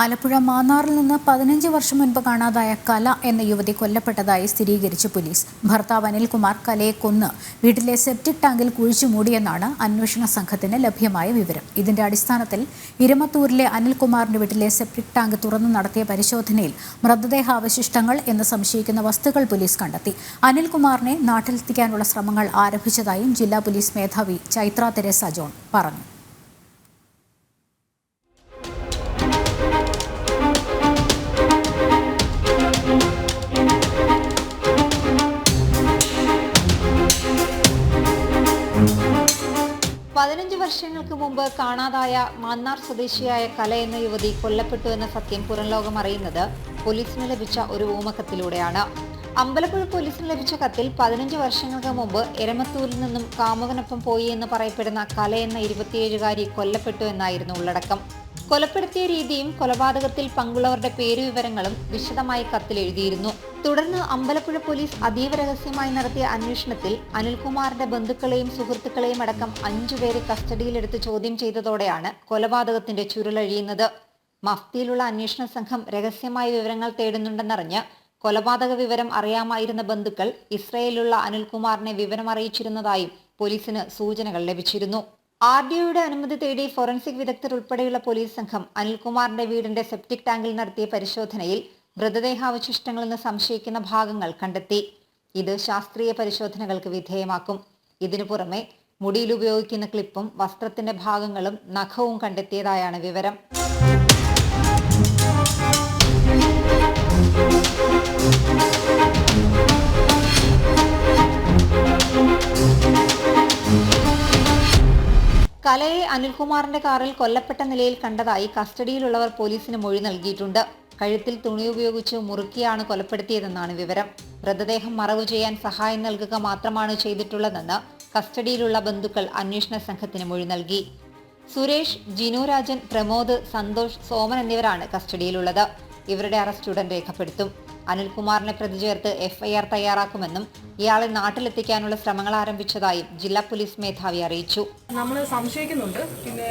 ആലപ്പുഴ മാന്നാറിൽ നിന്ന് പതിനഞ്ച് വർഷം മുൻപ് കാണാതായ കല എന്ന യുവതി കൊല്ലപ്പെട്ടതായി സ്ഥിരീകരിച്ചു പോലീസ്. ഭർത്താവ് അനിൽകുമാർ കലയെ കൊന്ന് വീട്ടിലെ സെപ്റ്റിക് ടാങ്കിൽ കുഴിച്ചു മൂടിയെന്നാണ് അന്വേഷണ സംഘത്തിന് ലഭ്യമായ വിവരം. ഇതിന്റെ അടിസ്ഥാനത്തിൽ ഇരമത്തൂരിലെ അനിൽകുമാറിന്റെ വീട്ടിലെ സെപ്റ്റിക് ടാങ്ക് തുറന്നു നടത്തിയ പരിശോധനയിൽ മൃതദേഹാവശിഷ്ടങ്ങൾ എന്ന് സംശയിക്കുന്ന വസ്തുക്കൾ പോലീസ് കണ്ടെത്തി. അനിൽകുമാറിനെ നാട്ടിലെത്തിക്കാനുള്ള ശ്രമങ്ങൾ ആരംഭിച്ചതായും ജില്ലാ പോലീസ് മേധാവി ചൈത്ര തെരേസ ജോൺ പറഞ്ഞു. പതിനഞ്ച് വർഷങ്ങൾക്ക് മുമ്പ് കാണാതായ മാന്നാർ സ്വദേശിയായ കല എന്ന യുവതി കൊല്ലപ്പെട്ടു എന്ന സത്യം പുറംലോകം അറിയുന്നത് പോലീസിന് ലഭിച്ച ഒരു ഊമക്കത്തിലൂടെയാണ്. അമ്പലപ്പുഴ പോലീസിന് ലഭിച്ച കത്തിൽ പതിനഞ്ച് വർഷങ്ങൾക്ക് മുമ്പ് എരമത്തൂരിൽ നിന്നും കാമുകനൊപ്പം പോയി എന്ന് പറയപ്പെടുന്ന കല എന്ന ഇരുപത്തിയേഴുകാരി കൊല്ലപ്പെട്ടു എന്നായിരുന്നു ഉള്ളടക്കം. കൊലപ്പെടുത്തിയ രീതിയും കൊലപാതകത്തിൽ പങ്കുള്ളവരുടെ പേരുവിവരങ്ങളും വിശദമായി കത്തിൽ എഴുതിയിരുന്നു. തുടർന്ന് അമ്പലപ്പുഴ പോലീസ് അതീവ രഹസ്യമായി നടത്തിയ അന്വേഷണത്തിൽ അനിൽകുമാറിന്റെ ബന്ധുക്കളെയും സുഹൃത്തുക്കളെയും അടക്കം അഞ്ചുപേരെ കസ്റ്റഡിയിലെടുത്ത് ചോദ്യം ചെയ്തതോടെയാണ് കൊലപാതകത്തിന്റെ ചുരുളഴിയുന്നത് മഫ്തിയിലുള്ള അന്വേഷണ സംഘം രഹസ്യമായ വിവരങ്ങൾ തേടുന്നുണ്ടെന്നറിഞ്ഞ് കൊലപാതക വിവരം അറിയാമായിരുന്ന ബന്ധുക്കൾ ഇസ്രയേലിലുള്ള അനിൽകുമാറിനെ വിവരം അറിയിച്ചിരുന്നതായും പോലീസിന് സൂചനകൾ ലഭിച്ചിരുന്നു. ആർ ഡി ഒയുടെ അനുമതി തേടി ഫോറൻസിക് വിദഗ്ധർ ഉൾപ്പെടെയുള്ള പോലീസ് സംഘം അനിൽകുമാറിന്റെ വീടിന്റെ സെപ്റ്റിക് ടാങ്കിൽ നടത്തിയ പരിശോധനയിൽ മൃതദേഹാവശിഷ്ടങ്ങളെന്ന് സംശയിക്കുന്ന ഭാഗങ്ങൾ കണ്ടെത്തി. ഇത് ശാസ്ത്രീയ പരിശോധനകൾക്ക് വിധേയമാക്കും. ഇതിനു പുറമെ മുടിയിൽ ഉപയോഗിക്കുന്ന ക്ലിപ്പും വസ്ത്രത്തിന്റെ ഭാഗങ്ങളും നഖവും കണ്ടെത്തിയതായാണ് വിവരം. കലയെ അനിൽകുമാറിന്റെ കാറിൽ കൊല്ലപ്പെട്ട നിലയിൽ കണ്ടതായി കസ്റ്റഡിയിലുള്ളവർ പോലീസിന് മൊഴി നൽകിയിട്ടുണ്ട്. കഴുത്തിൽ തുണി ഉപയോഗിച്ച് മുറുക്കിയാണ് കൊലപ്പെടുത്തിയതെന്നാണ് വിവരം. മൃതദേഹം മറവു ചെയ്യാൻ സഹായം നൽകുക മാത്രമാണ് ചെയ്തിട്ടുള്ളതെന്ന് കസ്റ്റഡിയിലുള്ള ബന്ധുക്കൾ അന്വേഷണ സംഘത്തിന് മൊഴി നൽകി. സുരേഷ് ജിനു രാജൻ പ്രമോദ് സന്തോഷ് സോമൻ എന്നിവരാണ് കസ്റ്റഡിയിലുള്ളത്. ഇവരുടെ അറസ്റ്റ് ഉടൻ രേഖപ്പെടുത്തും. അനിൽകുമാറിനെ പ്രതി ചേർത്ത് എഫ്ഐആർ തയ്യാറാക്കുമെന്നും ഇയാളെ നാട്ടിലെത്തിക്കാനുള്ള ശ്രമങ്ങൾ ആരംഭിച്ചതായും ജില്ലാ പോലീസ് മേധാവി അറിയിച്ചു. നമ്മൾ സംശയിക്കുന്നുണ്ട്. പിന്നെ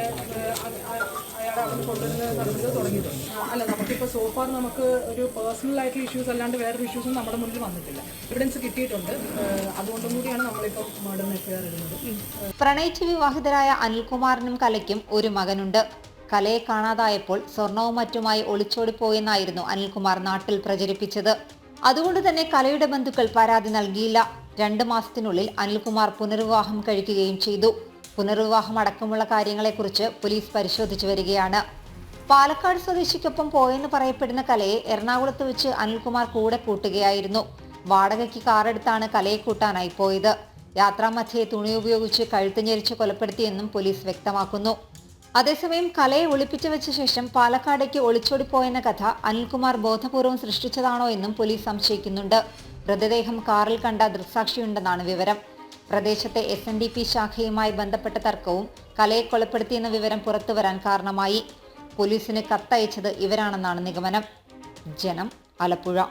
അയാളെ കൊണ്ടുവരുന്ന തുടങ്ങിയിട്ടുണ്ട്. ആ, അല്ല നമുക്കിപ്പോൾ സോഫാർ നമുക്ക് ഒരു പേഴ്സണൽ ആയിട്ടുള്ള ഇഷ്യൂസ് അല്ലാണ്ട് വേറൊരു ഇഷ്യൂസും നമ്മുടെ മുന്നിൽ വന്നിട്ടില്ല. എവിഡൻസ് കിട്ടിയിട്ടുണ്ട്. അതുകൊണ്ടും കൂടിയാണ് നമ്മളിപ്പോൾ മർഡറിന് എഫ്ഐആർ ഇടുന്നത്. പ്രണയിച്ച് വിവാഹിതരായ അനിൽകുമാറിനും കലയ്ക്കും ഒരു മകനുണ്ട്. കലയെ കാണാതായപ്പോൾ സ്വർണവും മറ്റുമായി ഒളിച്ചോടിപ്പോയെന്നായിരുന്നു അനിൽകുമാർ നാട്ടിൽ പ്രചരിപ്പിച്ചത്. അതുകൊണ്ട് തന്നെ കലയുടെ ബന്ധുക്കൾ പരാതി നൽകിയില്ല. രണ്ട് മാസത്തിനുള്ളിൽ അനിൽകുമാർ പുനർവിവാഹം കഴിക്കുകയും ചെയ്തു. പുനർവിവാഹം അടക്കമുള്ള കാര്യങ്ങളെക്കുറിച്ച് പോലീസ് പരിശോധിച്ചു വരികയാണ്. പാലക്കാട് സ്വദേശിക്കൊപ്പം പോയെന്ന് പറയപ്പെടുന്ന കലയെ എറണാകുളത്ത് വെച്ച് അനിൽകുമാർ കൂടെ കൂട്ടുകയായിരുന്നു. വാടകയ്ക്ക് കാറെടുത്താണ് കലയെ കൂട്ടാനായി പോയത്. യാത്രാമധ്യയെ തുണി ഉപയോഗിച്ച് കഴുത്ത് ഞെരിച്ച് കൊലപ്പെടുത്തിയെന്നും പോലീസ് വ്യക്തമാക്കുന്നു. അതേസമയം കലയെ ഒളിപ്പിച്ചു വെച്ച ശേഷം പാലക്കാടേക്ക് ഒളിച്ചോടിപ്പോയെന്ന കഥ അനിൽകുമാർ ബോധപൂർവം സൃഷ്ടിച്ചതാണോ എന്നും പോലീസ് സംശയിക്കുന്നുണ്ട്. മൃതദേഹം കാറിൽ കണ്ട ദൃക്സാക്ഷിയുണ്ടെന്നാണ് വിവരം. പ്രദേശത്തെ എസ് എൻ ഡി പി ശാഖയുമായി ബന്ധപ്പെട്ട തർക്കവും കലയെ കൊലപ്പെടുത്തിയെന്ന വിവരം പുറത്തുവരാൻ കാരണമായി. പോലീസിന് കത്തയച്ചത് ഇവരാണെന്നാണ് നിഗമനം. ജനം ആലപ്പുഴ.